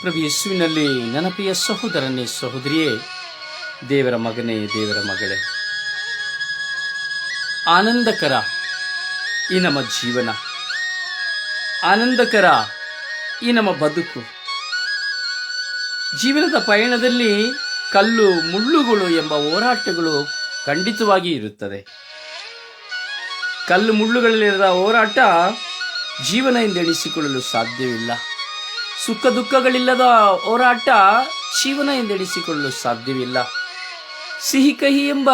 ಪ್ರಭು ಯೇಸುವಿನಲ್ಲಿ ನನಪಿಯ ಸಹೋದರನೇ ಸಹೋದರಿಯೇ, ದೇವರ ಮಗನೇ, ದೇವರ ಮಗಳೇ. ಆನಂದಕರ ಈ ನಮ್ಮ ಜೀವನ. ಆನಂದಕರ ಈ ನಮ್ಮ ಬದುಕು. ಜೀವನದ ಪಯಣದಲ್ಲಿ ಕಲ್ಲು, ಮುಳ್ಳುಗಳು ಎಂಬ ಹೋರಾಟಗಳು ಖಂಡಿತವಾಗಿ ಇರುತ್ತದೆ. ಕಲ್ಲು, ಮುಳ್ಳುಗಳಲ್ಲಿರದ ಹೋರಾಟ ಜೀವನ ಎಂದೆಣಿಸಿಕೊಳ್ಳಲು ಸಾಧ್ಯವಿಲ್ಲ. ಸುಖ ದುಃಖಗಳಿಲ್ಲದ ಹೋರಾಟ ಜೀವನ ಎಂದೆಣಿಸಿಕೊಳ್ಳಲು ಸಾಧ್ಯವಿಲ್ಲ. ಸಿಹಿ ಕಹಿ ಎಂಬ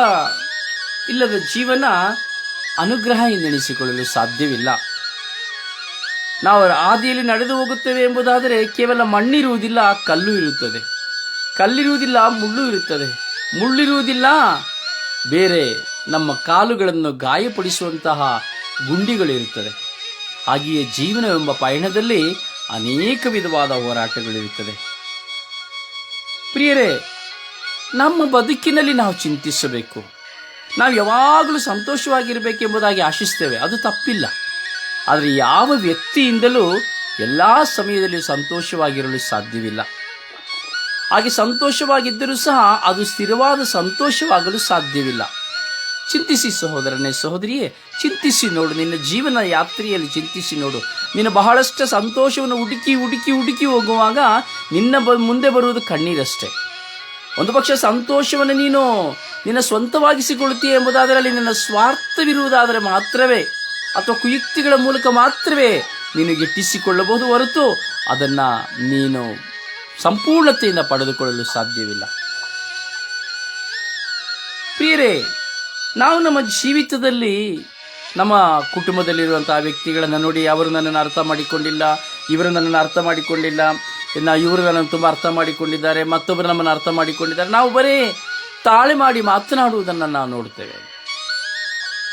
ಇಲ್ಲದ ಜೀವನ ಅನುಗ್ರಹ ಎಂದೆಣಿಸಿಕೊಳ್ಳಲು ಸಾಧ್ಯವಿಲ್ಲ. ನಾವು ಹಾದಿಯಲ್ಲಿ ನಡೆದು ಹೋಗುತ್ತೇವೆ ಎಂಬುದಾದರೆ ಕೇವಲ ಮಣ್ಣಿರುವುದಿಲ್ಲ, ಕಲ್ಲು ಇರುತ್ತದೆ. ಕಲ್ಲಿರುವುದಿಲ್ಲ, ಮುಳ್ಳು ಇರುತ್ತದೆ. ಮುಳ್ಳಿರುವುದಿಲ್ಲ, ಬೇರೆ ನಮ್ಮ ಕಾಲುಗಳನ್ನು ಗಾಯಪಡಿಸುವಂತಹ ಗುಂಡಿಗಳಿರುತ್ತದೆ ಹಾಗೆಯೇ ಜೀವನವೆಂಬ ಪಯಣದಲ್ಲಿ ಅನೇಕ ವಿಧವಾದ ಹೋರಾಟಗಳಿರುತ್ತದೆ ಪ್ರಿಯರೇ, ನಮ್ಮ ಬದುಕಿನಲ್ಲಿ ನಾವು ಚಿಂತಿಸಬೇಕು. ನಾವು ಯಾವಾಗಲೂ ಸಂತೋಷವಾಗಿರಬೇಕೆಂಬುದಾಗಿ ಆಶಿಸ್ತೇವೆ. ಅದು ತಪ್ಪಿಲ್ಲ. ಆದರೆ ಯಾವ ವ್ಯಕ್ತಿಯಿಂದಲೂ ಎಲ್ಲ ಸಮಯದಲ್ಲಿ ಸಂತೋಷವಾಗಿರಲು ಸಾಧ್ಯವಿಲ್ಲ. ಹಾಗೆ ಸಂತೋಷವಾಗಿದ್ದರೂ ಸಹ ಅದು ಸ್ಥಿರವಾದ ಸಂತೋಷವಾಗಲು ಸಾಧ್ಯವಿಲ್ಲ. ಚಿಂತಿಸಿ ಸಹೋದರನೇ, ಸಹೋದರಿಯೇ, ಚಿಂತಿಸಿ ನೋಡು. ನಿನ್ನ ಜೀವನ ಯಾತ್ರೆಯಲ್ಲಿ ಚಿಂತಿಸಿ ನೋಡು. ನೀನು ಬಹಳಷ್ಟು ಸಂತೋಷವನ್ನು ಹುಡುಕಿ ಹುಡುಕಿ ಹುಡುಕಿ ಹೋಗುವಾಗ ನಿನ್ನ ಬ ಮುಂದೆ ಬರುವುದು ಕಣ್ಣೀರಷ್ಟೇ. ಒಂದು ಪಕ್ಷ ಸಂತೋಷವನ್ನು ನೀನು ನಿನ್ನ ಸ್ವಂತವಾಗಿಸಿಕೊಳ್ಳುತ್ತೀಯ ಎಂಬುದಾದರೆ ಅಲ್ಲಿ ನಿನ್ನ ಸ್ವಾರ್ಥವಿರುವುದಾದರೆ ಮಾತ್ರವೇ, ಅಥವಾ ಕುಯುಕ್ತಿಗಳ ಮೂಲಕ ಮಾತ್ರವೇ ನೀನು ಗಿಟ್ಟಿಸಿಕೊಳ್ಳಬಹುದು ಹೊರತು ಅದನ್ನು ನೀನು ಸಂಪೂರ್ಣತೆಯಿಂದ ಪಡೆದುಕೊಳ್ಳಲು ಸಾಧ್ಯವಿಲ್ಲ. ಪ್ರಿಯರೇ, ನಾವು ನಮ್ಮ ಜೀವಿತದಲ್ಲಿ ನಮ್ಮ ಕುಟುಂಬದಲ್ಲಿರುವಂತಹ ವ್ಯಕ್ತಿಗಳನ್ನು ನೋಡಿ ಅವರು ನನ್ನನ್ನು ಅರ್ಥ ಮಾಡಿಕೊಂಡಿಲ್ಲ, ಇವರು ನನ್ನನ್ನು ಅರ್ಥ ಮಾಡಿಕೊಂಡಿಲ್ಲ. ಇನ್ನು ಇವರು ನನ್ನನ್ನು ತುಂಬ ಅರ್ಥ ಮಾಡಿಕೊಂಡಿದ್ದಾರೆ, ಮತ್ತೊಬ್ಬರು ನಮ್ಮನ್ನು ಅರ್ಥ ಮಾಡಿಕೊಂಡಿದ್ದಾರೆ. ನಾವು ಬರೀ ತಾಳೆ ಮಾಡಿ ಮಾತನಾಡುವುದನ್ನು ನಾವು ನೋಡುತ್ತೇವೆ.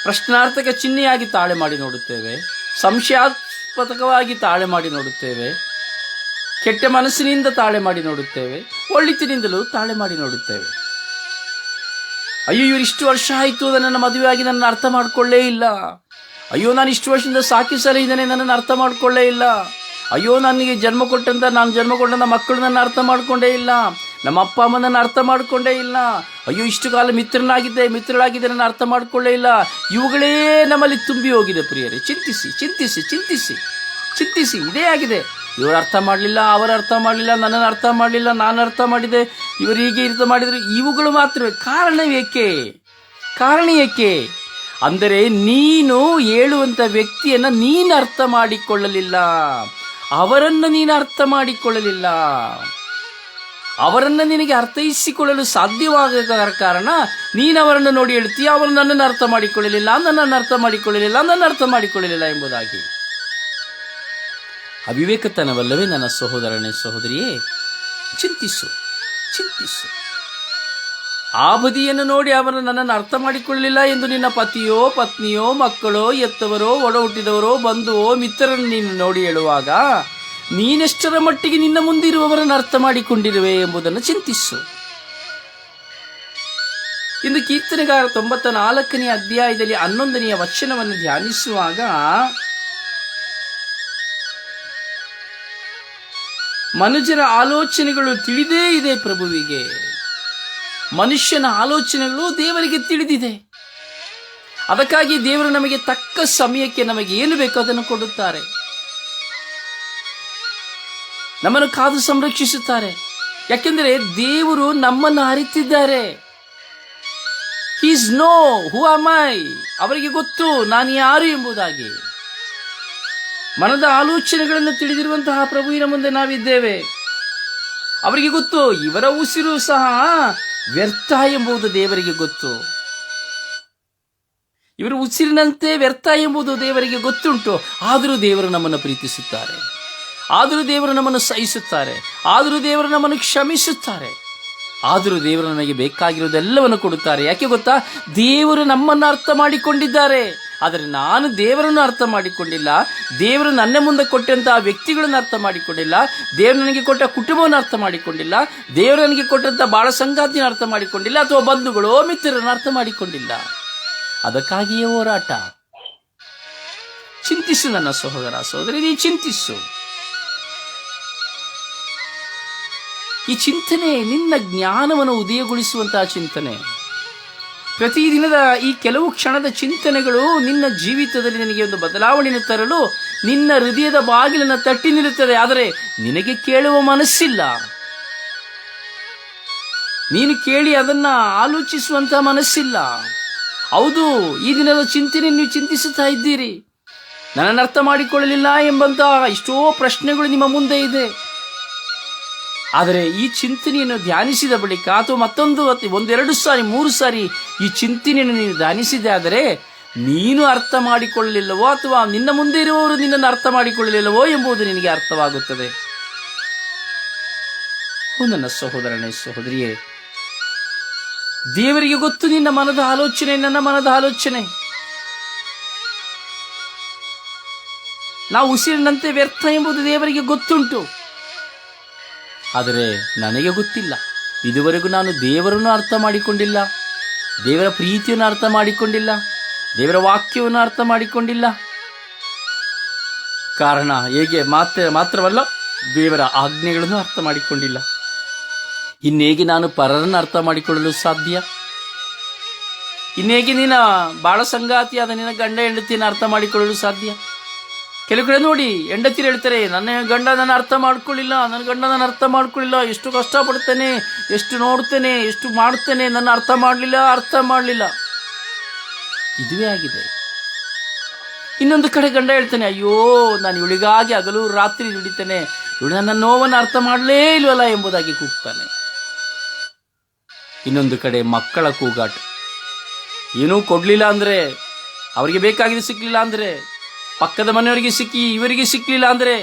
ಪ್ರಶ್ನಾರ್ಥಕ ಚಿಹ್ನೆಯಾಗಿ ತಾಳೆ ಮಾಡಿ ನೋಡುತ್ತೇವೆ. ಸಂಶಯಾಸ್ಪದಕವಾಗಿ ತಾಳೆ ಮಾಡಿ ನೋಡುತ್ತೇವೆ. ಕೆಟ್ಟ ಮನಸ್ಸಿನಿಂದ ತಾಳೆ ಮಾಡಿ ನೋಡುತ್ತೇವೆ. ಒಳ್ಳಿತಿನಿಂದಲೂ ತಾಳೆ ಮಾಡಿ ನೋಡುತ್ತೇವೆ. ಅಯ್ಯೋ, ಇವ್ರು ಇಷ್ಟು ವರ್ಷ ಆಯಿತು ನನ್ನ ಮದುವೆಯಾಗಿ ನನ್ನ ಅರ್ಥ ಮಾಡ್ಕೊಳ್ಳೇ ಇಲ್ಲ. ಅಯ್ಯೋ, ನಾನು ಇಷ್ಟು ವರ್ಷದಿಂದ ಸಾಕಿ ಸರಿ ಇದ್ದಾನೆ, ನನ್ನನ್ನು ಅರ್ಥ ಮಾಡ್ಕೊಳ್ಳೇ ಇಲ್ಲ. ಅಯ್ಯೋ, ನನಗೆ ಜನ್ಮ ಕೊಟ್ಟಂತ, ನಾನು ಜನ್ಮ ಕೊಟ್ಟಂತ ಮಕ್ಕಳು ನನ್ನ ಅರ್ಥ ಮಾಡ್ಕೊಂಡೇ ಇಲ್ಲ. ನಮ್ಮ ಅಪ್ಪ, ಅಮ್ಮ ನನ್ನ ಅರ್ಥ ಮಾಡ್ಕೊಂಡೇ ಇಲ್ಲ. ಅಯ್ಯೋ, ಇಷ್ಟು ಕಾಲ ಮಿತ್ರನಾಗಿದ್ದೆ, ಮಿತ್ರಳಾಗಿದ್ದೆ, ನನ್ನ ಅರ್ಥ ಮಾಡ್ಕೊಳ್ಳೇ ಇಲ್ಲ. ಇವುಗಳೇ ನಮ್ಮಲ್ಲಿ ತುಂಬಿ ಹೋಗಿದೆ, ಪ್ರಿಯರೇ. ಚಿಂತಿಸಿ ಚಿಂತಿಸಿ ಚಿಂತಿಸಿ ಚಿಂತಿಸಿ, ಇದೇ ಆಗಿದೆ. ಇವರು ಅರ್ಥ ಮಾಡಲಿಲ್ಲ, ಅವರು ಅರ್ಥ ಮಾಡಲಿಲ್ಲ, ನನ್ನನ್ನು ಅರ್ಥ ಮಾಡಲಿಲ್ಲ, ನಾನು ಅರ್ಥ ಮಾಡಿದೆ, ಇವರು ಹೀಗೆ ಅರ್ಥ ಮಾಡಿದ್ರು, ಇವುಗಳು ಮಾತ್ರವೇ. ಕಾರಣ ಏಕೆ? ಕಾರಣ ಏಕೆ? ಅಂದರೆ ನೀನು ಹೇಳುವಂಥ ವ್ಯಕ್ತಿಯನ್ನು ನೀನು ಅರ್ಥ ಮಾಡಿಕೊಳ್ಳಲಿಲ್ಲ. ಅವರನ್ನು ನೀನು ಅರ್ಥ ಮಾಡಿಕೊಳ್ಳಲಿಲ್ಲ. ಅವರನ್ನು ನಿನಗೆ ಅರ್ಥೈಸಿಕೊಳ್ಳಲು ಸಾಧ್ಯವಾಗದ ಕಾರಣ ನೀನು ಅವರನ್ನು ನೋಡಿ ಹೇಳ್ತೀಯ, ಅವರು ನನ್ನನ್ನು ಅರ್ಥ ಮಾಡಿಕೊಳ್ಳಲಿಲ್ಲ, ನನ್ನನ್ನು ಅರ್ಥ ಮಾಡಿಕೊಳ್ಳಲಿಲ್ಲ, ನನ್ನನ್ನು ಅರ್ಥ ಮಾಡಿಕೊಳ್ಳಲಿಲ್ಲ ಎಂಬುದಾಗಿ. ಅವಿವೇಕತನವಲ್ಲವೇ ನನ್ನ ಸಹೋದರನೇ ಸಹೋದರಿಯೇ, ಚಿಂತಿಸು ಚಿಂತಿಸು. ಆ ಬದಿಯನ್ನು ನೋಡಿ ಅವರು ನನ್ನನ್ನು ಅರ್ಥ ಮಾಡಿಕೊಳ್ಳಲಿಲ್ಲ ಎಂದು ನಿನ್ನ ಪತಿಯೋ, ಪತ್ನಿಯೋ, ಮಕ್ಕಳೋ ಎತ್ತವರೋ ಒಡ ಹುಟ್ಟಿದವರೋ, ಬಂಧುವೋ, ಮಿತ್ರರನ್ನು ನೀನು ನೋಡಿ ಹೇಳುವಾಗ ನೀನೆಷ್ಟರ ಮಟ್ಟಿಗೆ ನಿನ್ನ ಮುಂದಿರುವವರನ್ನು ಅರ್ಥ ಮಾಡಿಕೊಂಡಿರುವೆ ಎಂಬುದನ್ನು ಚಿಂತಿಸು. ಇಂದು ಕೀರ್ತನೆಗಾರ ತೊಂಬತ್ತ ನಾಲ್ಕನೆಯ ಅಧ್ಯಾಯದಲ್ಲಿ ಹನ್ನೊಂದನೆಯ ವಚನವನ್ನು ಧ್ಯಾನಿಸುವಾಗ ಮನುಜರ ಆಲೋಚನೆಗಳು ತಿಳಿದೇ ಇದೆ ಪ್ರಭುವಿಗೆ. ಮನುಷ್ಯನ ಆಲೋಚನೆಗಳು ದೇವರಿಗೆ ತಿಳಿದಿದೆ. ಅದಕ್ಕಾಗಿ ದೇವರು ನಮಗೆ ತಕ್ಕ ಸಮಯಕ್ಕೆ ನಮಗೆ ಏನು ಬೇಕೋ ಅದನ್ನು ಕೊಡುತ್ತಾರೆ. ನಮ್ಮನ್ನು ಕಾದು ಸಂರಕ್ಷಿಸುತ್ತಾರೆ. ಯಾಕೆಂದರೆ ದೇವರು ನಮ್ಮನ್ನು ಅರಿತಿದ್ದಾರೆ. ಈಸ್ ನೋ ಹೂ ಮೈ ಅವರಿಗೆ ಗೊತ್ತು ನಾನು ಯಾರು ಎಂಬುದಾಗಿ. ಮನದ ಆಲೋಚನೆಗಳನ್ನು ತಿಳಿದಿರುವಂತಹ ಪ್ರಭುವಿನ ಮುಂದೆ ನಾವಿದ್ದೇವೆ. ಅವರಿಗೆ ಗೊತ್ತು, ಇವರ ಉಸಿರು ಸಹ ವ್ಯರ್ಥ ಎಂಬುದು ದೇವರಿಗೆ ಗೊತ್ತು. ಇವರ ಉಸಿರಿನಂತೆ ವ್ಯರ್ಥ ಎಂಬುದು ದೇವರಿಗೆ ಗೊತ್ತುಂಟು. ಆದರೂ ದೇವರು ನಮ್ಮನ್ನು ಪ್ರೀತಿಸುತ್ತಾರೆ. ಆದರೂ ದೇವರು ನಮ್ಮನ್ನು ಸಹಿಸುತ್ತಾರೆ. ಆದರೂ ದೇವರು ನಮ್ಮನ್ನು ಕ್ಷಮಿಸುತ್ತಾರೆ. ಆದರೂ ದೇವರು ನಮಗೆ ಬೇಕಾಗಿರುವುದೆಲ್ಲವನ್ನು ಕೊಡುತ್ತಾರೆ. ಯಾಕೆ ಗೊತ್ತಾ? ದೇವರು ನಮ್ಮನ್ನು ಅರ್ಥ ಮಾಡಿಕೊಂಡಿದ್ದಾರೆ. ಆದರೆ ನಾನು ದೇವರನ್ನು ಅರ್ಥ ಮಾಡಿಕೊಂಡಿಲ್ಲ, ದೇವರು ನನ್ನ ಮುಂದೆ ಕೊಟ್ಟಂತಹ ವ್ಯಕ್ತಿಗಳನ್ನು ಅರ್ಥ ಮಾಡಿಕೊಂಡಿಲ್ಲ, ದೇವರು ನನಗೆ ಕೊಟ್ಟ ಕುಟುಂಬವನ್ನು ಅರ್ಥ ಮಾಡಿಕೊಂಡಿಲ್ಲ, ದೇವರು ನನಗೆ ಕೊಟ್ಟಂತಹ ಬಾಳ ಸಂಗಾತಿಯನ್ನು ಅರ್ಥ ಮಾಡಿಕೊಂಡಿಲ್ಲ ಅಥವಾ ಬಂಧುಗಳು ಮಿತ್ರರನ್ನು ಅರ್ಥ ಮಾಡಿಕೊಂಡಿಲ್ಲ. ಅದಕ್ಕಾಗಿಯೇ ಹೋರಾಟ. ಚಿಂತಿಸು ನನ್ನ ಸಹೋದರ ಸಹೋದರಿ, ನೀ ಚಿಂತಿಸು. ಈ ಚಿಂತನೆ ನಿನ್ನ ಜ್ಞಾನವನ್ನು ಉದಯಗೊಳಿಸುವಂತಹ ಚಿಂತನೆ. ಪ್ರತಿದಿನದ ಈ ಕೆಲವು ಕ್ಷಣದ ಚಿಂತನೆಗಳು ನಿನ್ನ ಜೀವಿತದಲ್ಲಿ ನಿನಗೆ ಒಂದು ಬದಲಾವಣೆಯನ್ನು ತರಲು ನಿನ್ನ ಹೃದಯದ ಬಾಗಿಲನ್ನು ತಟ್ಟಿ ನಿಲ್ಲುತ್ತದೆ. ಆದರೆ ನಿನಗೆ ಕೇಳುವ ಮನಸ್ಸಿಲ್ಲ. ನೀನು ಕೇಳಿ ಅದನ್ನ ಆಲೋಚಿಸುವಂತಹ ಮನಸ್ಸಿಲ್ಲ. ಹೌದು, ಈ ದಿನದ ಚಿಂತನೆ ನೀವು ಚಿಂತಿಸುತ್ತಾ ಇದ್ದೀರಿ. ನನ್ನನ್ನು ಅರ್ಥ ಮಾಡಿಕೊಳ್ಳಲಿಲ್ಲ ಎಂಬಂತಹ ಎಷ್ಟೋ ಪ್ರಶ್ನೆಗಳು ನಿಮ್ಮ ಮುಂದೆ ಇದೆ. ಆದರೆ ಈ ಚಿಂತನೆಯನ್ನು ಧ್ಯಾನಿಸಿದ ಬಳಿಕ ಅಥವಾ ಮತ್ತೊಂದು ಒಂದೆರಡು ಸಾರಿ, ಮೂರು ಸಾರಿ ಈ ಚಿಂತನೆಯನ್ನು ನೀನು ಧ್ಯಾನಿಸಿದೆ ಆದರೆ ನೀನು ಅರ್ಥ ಮಾಡಿಕೊಳ್ಳಲಿಲ್ಲವೋ ಅಥವಾ ನಿನ್ನ ಮುಂದೆ ಇರುವವರು ನಿನ್ನನ್ನು ಅರ್ಥ ಮಾಡಿಕೊಳ್ಳಲಿಲ್ಲವೋ ಎಂಬುದು ನಿನಗೆ ಅರ್ಥವಾಗುತ್ತದೆ. ನನ್ನ ಸಹೋದರನೇ ಸಹೋದರಿಯೇ, ದೇವರಿಗೆ ಗೊತ್ತು ನಿನ್ನ ಮನದ ಆಲೋಚನೆ, ನನ್ನ ಮನದ ಆಲೋಚನೆ. ನಾವು ಉಸಿರಿನಂತೆ ವ್ಯರ್ಥ ಎಂಬುದು ದೇವರಿಗೆ ಗೊತ್ತುಂಟು. ಆದರೆ ನನಗೆ ಗೊತ್ತಿಲ್ಲ. ಇದುವರೆಗೂ ನಾನು ದೇವರನ್ನು ಅರ್ಥ ಮಾಡಿಕೊಂಡಿಲ್ಲ. ದೇವರ ಪ್ರೀತಿಯನ್ನು ಅರ್ಥ ಮಾಡಿಕೊಂಡಿಲ್ಲ. ದೇವರ ವಾಕ್ಯವನ್ನು ಅರ್ಥ ಮಾಡಿಕೊಂಡಿಲ್ಲ. ಕಾರಣ ಹೇಗೆ? ಮಾತ್ರ, ಮಾತ್ರವಲ್ಲ, ದೇವರ ಆಜ್ಞೆಗಳನ್ನು ಅರ್ಥ ಮಾಡಿಕೊಂಡಿಲ್ಲ. ಇನ್ನೇಗೆ ನಾನು ಪರರನ್ನು ಅರ್ಥ ಮಾಡಿಕೊಳ್ಳಲು ಸಾಧ್ಯ? ಇನ್ನೇಗೆ ನಿನ್ನ ಬಾಳ ಸಂಗಾತಿಯಾದ ನಿನ್ನ ಗಂಡ ಹೆಂಡತಿಯನ್ನು ಅರ್ಥ ಮಾಡಿಕೊಳ್ಳಲು ಸಾಧ್ಯ? ಕೆಲವು ಕಡೆ ನೋಡಿ ಹೆಂಡತಿರು ಹೇಳ್ತಾರೆ, ನನ್ನ ಗಂಡ ನನ್ನ ಅರ್ಥ ಮಾಡ್ಕೊಳ್ಳಿಲ್ಲ, ನನ್ನ ಗಂಡ ನನ್ನ ಅರ್ಥ ಮಾಡ್ಕೊಳ್ಳಿಲ್ಲ ಎಷ್ಟು ಕಷ್ಟಪಡ್ತೇನೆ, ಎಷ್ಟು ನೋಡ್ತೇನೆ ಎಷ್ಟು ಮಾಡ್ತೇನೆ, ನನ್ನ ಅರ್ಥ ಮಾಡಲಿಲ್ಲ ಅರ್ಥ ಮಾಡಲಿಲ್ಲ. ಇದುವೇ ಆಗಿದೆ. ಇನ್ನೊಂದು ಕಡೆ ಗಂಡ ಹೇಳ್ತಾನೆ, ಅಯ್ಯೋ, ನಾನು ಇವಳಿಗಾಗಿ ಹಗಲು ರಾತ್ರಿ ದುಡಿತೇನೆ, ಇವಳು ನನ್ನ ನೋವನ್ನು ಅರ್ಥ ಮಾಡಲೇ ಇಲ್ವಲ್ಲ ಎಂಬುದಾಗಿ ಕೂಗ್ತಾನೆ. ಇನ್ನೊಂದು ಕಡೆ ಮಕ್ಕಳ ಕೂಗಾಟ, ಏನೂ ಕೊಡಲಿಲ್ಲ ಅಂದರೆ, ಅವರಿಗೆ ಬೇಕಾಗಿದ್ದು ಸಿಕ್ಕಲಿಲ್ಲ ಅಂದ್ರೆ ಪಕ್ಕದ ಮನೆಯವರಿಗೆ ಸಿಕ್ಕಿ, ಇವರಿಗೆ ಸಿಕ್ಕಲಿಲ್ಲ ಅಂದರೆ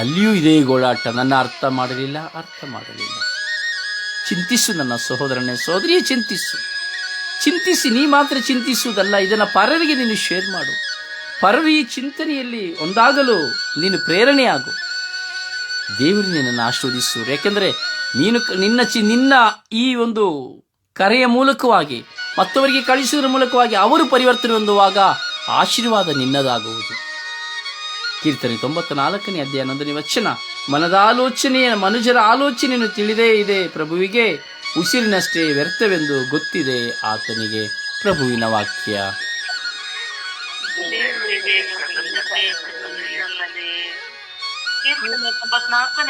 ಅಲ್ಲಿಯೂ ಇದೇ ಗೋಳಾಟ. ನನ್ನ ಅರ್ಥ ಮಾಡಲಿಲ್ಲ ಅರ್ಥ ಮಾಡಲಿಲ್ಲ. ಚಿಂತಿಸು ನನ್ನ ಸಹೋದರನೇ ಸಹೋದರಿಯೇ ಚಿಂತಿಸು. ಚಿಂತಿಸಿ, ನೀ ಮಾತ್ರ ಚಿಂತಿಸುವುದಲ್ಲ, ಇದನ್ನು ಪರರಿಗೆ ನೀನು ಶೇರ್ ಮಾಡು. ಪರವಿ ಚಿಂತನೆಯಲ್ಲಿ ಒಂದಾಗಲು ನೀನು ಪ್ರೇರಣೆಯಾಗು. ದೇವರು ನಿನ್ನನ್ನು ಆಶೀರ್ವದಿಸು. ಯಾಕೆಂದರೆ ನೀನು ನಿನ್ನ ಚಿ, ನಿನ್ನ ಈ ಒಂದು ಕರೆಯ ಮೂಲಕವಾಗಿ, ಮತ್ತವರಿಗೆ ಕಳಿಸುವುದರ ಮೂಲಕವಾಗಿ ಅವರು ಪರಿವರ್ತನೆ ಹೊಂದುವಾಗ ಆಶೀರ್ವಾದ ನಿನ್ನದಾಗುವುದು. ಕೀರ್ತನೆ ತೊಂಬತ್ತ ನಾಲ್ಕನೇ ಅಧ್ಯಾಯ ನಂದನೇ ವಚನ. ಮನದ ಆಲೋಚನೆಯ ಮನುಜರ ಆಲೋಚನೆಯನ್ನು ತಿಳಿದೇ ಇದೆ ಪ್ರಭುವಿಗೆ. ಉಸಿರಿನಷ್ಟೇ ವ್ಯರ್ಥವೆಂದು ಗೊತ್ತಿದೆ ಆತನಿಗೆ. ಪ್ರಭುವಿನ ವಾಕ್ಯ.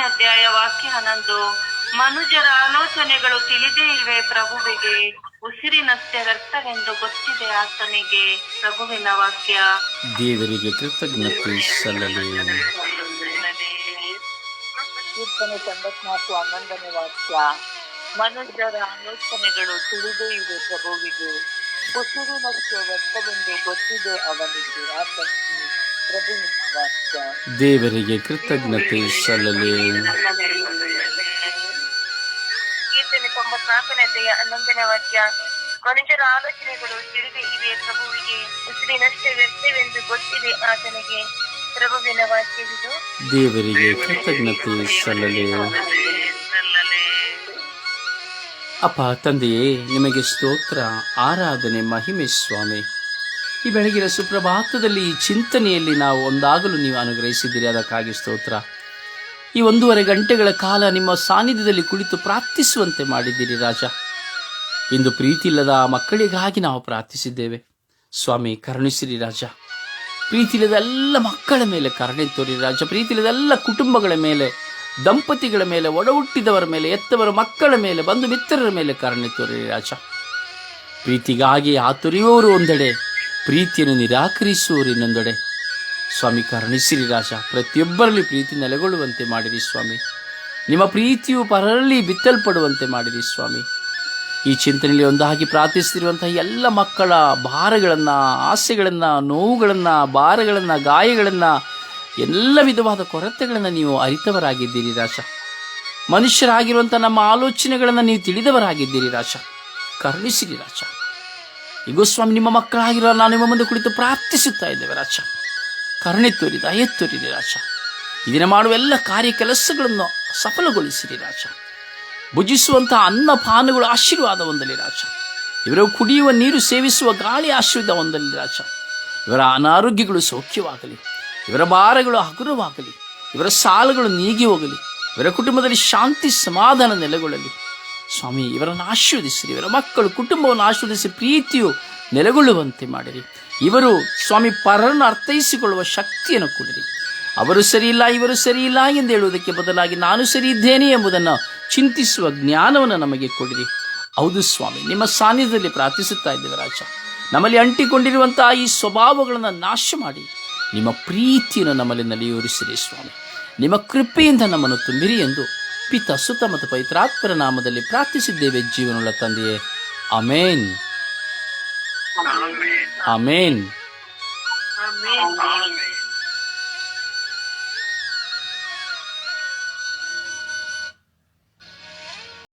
ಅಧ್ಯಾಯ ವಾಕ್ಯ ಹನ್ನೊಂದು ಮನುಜರ ಆಲೋಚನೆಗಳು ತಿಳಿದೇ ಇವೆ ಪ್ರಭುವಿಗೆ? ಉಸಿರಿನಷ್ಟೇ ವ್ಯರ್ಥವೆಂದು ಗೊತ್ತಿದೆ ಆತನಿಗೆ ಪ್ರಭುವಿನ ವಾಕ್ಯ. ದೇವರಿಗೆ ಕೃತಜ್ಞತೆ ಸಲ್ಲಲಿ. ಕೀರ್ತನೆ ತೊಂಬತ್ನಾಲ್ಕು ಹನ್ನೊಂದನೇ ವಾಕ್ಯ. ಮನುಜರ ಆಲೋಚನೆಗಳು ತಿಳಿದೇ ಇವೆ ಪ್ರಭುವಿಗೆ. ಉಸಿರಿನಷ್ಟೇ ವ್ಯರ್ಥವೆಂದು ಗೊತ್ತಿದೆ ಅವನಿಗೆ. ಆತನಿಗೆ ಪ್ರಭುವಿನ ವಾಕ್ಯ. ದೇವರಿಗೆ ಕೃತಜ್ಞತೆ ಸಲ್ಲಲಿ. ತೊಂಬತ್ನಾಲ್ಕನೇ ಅಧ್ಯಾಯ ಹನ್ನೊಂದನೇ ವಾಕ್ಯ ಮನುಷ್ಯರ ಆಲೋಚನೆಗಳು ತಿಳಿದೇ ಇವೆ ಪ್ರಭುವಿಗೆ, ಉಸಿರಿನಷ್ಟೇ ವ್ಯರ್ಥವೆಂದು ಗೊತ್ತಿದೆ ಆತನಿಗೆ. ಪ್ರಭುವಿನ ವಾಕ್ಯವಿದು ದೇವರಿಗೆ ಕೃತಜ್ಞತೆ ಸಲ್ಲಲೆ. ಅಪ್ಪ ತಂದೆಯೇ, ನಿಮಗೆ ಸ್ತೋತ್ರ, ಆರಾಧನೆ, ಮಹಿಮೆ ಸ್ವಾಮಿ. ಈ ಬೆಳಗಿನ ಸುಪ್ರಭಾತದಲ್ಲಿ ಈ ಚಿಂತನೆಯಲ್ಲಿ ನಾವು ಒಂದಾಗಲು ನೀವು ಅನುಗ್ರಹಿಸಿದ್ದೀರಿ, ಅದಕ್ಕಾಗಿ ಸ್ತೋತ್ರ. ಈ ಒಂದೂವರೆ ಗಂಟೆಗಳ ಕಾಲ ನಿಮ್ಮ ಸಾನ್ನಿಧ್ಯದಲ್ಲಿ ಕುಳಿತು ಪ್ರಾರ್ಥಿಸುವಂತೆ ಮಾಡಿದ್ದೀರಿ ರಾಜ. ಇಂದು ಪ್ರೀತಿ ಇಲ್ಲದ ಮಕ್ಕಳಿಗಾಗಿ ನಾವು ಪ್ರಾರ್ಥಿಸಿದ್ದೇವೆ. ಸ್ವಾಮಿ, ಕರುಣಿಸಿರಿ ರಾಜ. ಪ್ರೀತಿ ಇಲ್ಲದ ಎಲ್ಲ ಮಕ್ಕಳ ಮೇಲೆ ಕರುಣೆ ತೋರಿ ರಾಜ. ಪ್ರೀತಿ ಎಲ್ಲ ಕುಟುಂಬಗಳ ಮೇಲೆ, ದಂಪತಿಗಳ ಮೇಲೆ ಒಡ ಹುಟ್ಟಿದವರ ಮೇಲೆ ಎತ್ತವರ ಮಕ್ಕಳ ಮೇಲೆ, ಬಂಧು ಮಿತ್ರರ ಮೇಲೆ ಕರುಣೆ ತೋರಿ ರಾಜ. ಪ್ರೀತಿಗಾಗಿ ಆತುರಿಯುವವರು ಒಂದೆಡೆ, ಪ್ರೀತಿಯನ್ನು ನಿರಾಕರಿಸುವವರು ಇನ್ನೊಂದೆಡೆ. ಸ್ವಾಮಿ ಕರುಣಿಸಿರಿ ರಾಜ ಪ್ರತಿಯೊಬ್ಬರಲ್ಲಿ ಪ್ರೀತಿ ನೆಲೆಗೊಳ್ಳುವಂತೆ ಮಾಡಿರಿ ಸ್ವಾಮಿ. ನಿಮ್ಮ ಪ್ರೀತಿಯು ಪರರಲ್ಲಿ ಬಿತ್ತಲ್ಪಡುವಂತೆ ಮಾಡಿರಿ ಸ್ವಾಮಿ. ಈ ಚಿಂತನೆಯಲ್ಲಿ ಒಂದಾಗಿ ಪ್ರಾರ್ಥಿಸುತ್ತಿರುವಂತಹ ಎಲ್ಲ ಮಕ್ಕಳ ಭಾರಗಳನ್ನು, ಆಸೆಗಳನ್ನು, ನೋವುಗಳನ್ನು, ಭಾರಗಳನ್ನು, ಗಾಯಗಳನ್ನು, ಎಲ್ಲ ವಿಧವಾದ ಕೊರತೆಗಳನ್ನು ನೀವು ಅರಿತವರಾಗಿದ್ದೀರಿ ರಾಜ. ಮನುಷ್ಯರಾಗಿರುವಂಥ ನಮ್ಮ ಆಲೋಚನೆಗಳನ್ನು ನೀವು ತಿಳಿದವರಾಗಿದ್ದೀರಿ ರಾಜ. ಕರುಣಿಸಿರಿ ರಾಜ ಈಗೋ ಸ್ವಾಮಿ, ನಿಮ್ಮ ಮಕ್ಕಳಾಗಿರೋ ನಾನು ನಿಮ್ಮ ಮುಂದೆ ಕುಳಿತು ಪ್ರಾರ್ಥಿಸುತ್ತಾ ಇದ್ದೇವೆ ರಾಜ. ಕರುಣೆ ತೋರಿ ದಯೆ ತೋರಿರಿ ರಾಜ. ಇದನ್ನು ಮಾಡುವ ಎಲ್ಲ ಕಾರ್ಯ ಕೆಲಸಗಳನ್ನು ಸಫಲಗೊಳಿಸಿರಿ ರಾಜ. ಭುಜಿಸುವಂತಹ ಅನ್ನಪಾನಗಳು ಆಶೀರ್ವಾದ ಹೊಂದಲಿ ರಾಜ. ಇವರ ಕುಡಿಯುವ ನೀರು ಸೇವಿಸುವ ಗಾಳಿ ಆಶೀರ್ವಾದ ಹೊಂದಲಿ ರಾಜ. ಇವರ ಅನಾರೋಗ್ಯಗಳು ಸೌಖ್ಯವಾಗಲಿ, ಇವರ ಭಾರಗಳು ಹಗುರವಾಗಲಿ, ಇವರ ಸಾಲಗಳು ನೀಗಿ ಹೋಗಲಿ, ಇವರ ಕುಟುಂಬದಲ್ಲಿ ಶಾಂತಿ, ಸಮಾಧಾನ ನೆಲೆಗೊಳ್ಳಲಿ. ಸ್ವಾಮಿ, ಇವರನ್ನು ಆಶೀರ್ವದಿಸಿರಿ, ಇವರ ಮಕ್ಕಳು, ಕುಟುಂಬವನ್ನು ಆಶೀರ್ವದಿಸಿ, ಪ್ರೀತಿಯು ನೆಲೆಗೊಳ್ಳುವಂತೆ ಮಾಡಿರಿ. ಇವರು ಸ್ವಾಮಿ ಪರರನ್ನು ಅರ್ಥೈಸಿಕೊಳ್ಳುವ ಶಕ್ತಿಯನ್ನು ಕೊಡಿರಿ. ಅವರು ಸರಿಯಿಲ್ಲ, ಇವರು ಸರಿಯಿಲ್ಲ ಎಂದು ಹೇಳುವುದಕ್ಕೆ ಬದಲಾಗಿ ನಾನು ಸರಿ ಇದ್ದೇನೆ ಎಂಬುದನ್ನು ಚಿಂತಿಸುವ ಜ್ಞಾನವನ್ನು ನಮಗೆ ಕೊಡಿರಿ. ಹೌದು ಸ್ವಾಮಿ, ನಿಮ್ಮ ಸಾನ್ನಿಧ್ಯದಲ್ಲಿ ಪ್ರಾರ್ಥಿಸುತ್ತಾ ಇದ್ದೇವೆ ರಾಜ. ನಮ್ಮಲ್ಲಿ ಅಂಟಿಕೊಂಡಿರುವಂತಹ ಈ ಸ್ವಭಾವಗಳನ್ನು ನಾಶ ಮಾಡಿ. ನಿಮ್ಮ ಪ್ರೀತಿಯನ್ನು ನಮ್ಮಲ್ಲಿ ನಲಿಯೂರಿಸಿರಿ ಸ್ವಾಮಿ. ನಿಮ್ಮ ಕೃಪೆಯಿಂದ ನಮ್ಮನ್ನು ತುಂಬಿರಿ ಎಂದು ಪಿತ ಸುತ ಮತ್ತು ಪವಿತ್ರಾತ್ಮರ ನಾಮದಲ್ಲಿ ಪ್ರಾರ್ಥಿಸಿದ್ದೇವೆ ಜೀವನವುಳ್ಳ ತಂದೆಯೇ. ಅಮೇನ್ ಅಮೇನ್ ಆಮೇನ್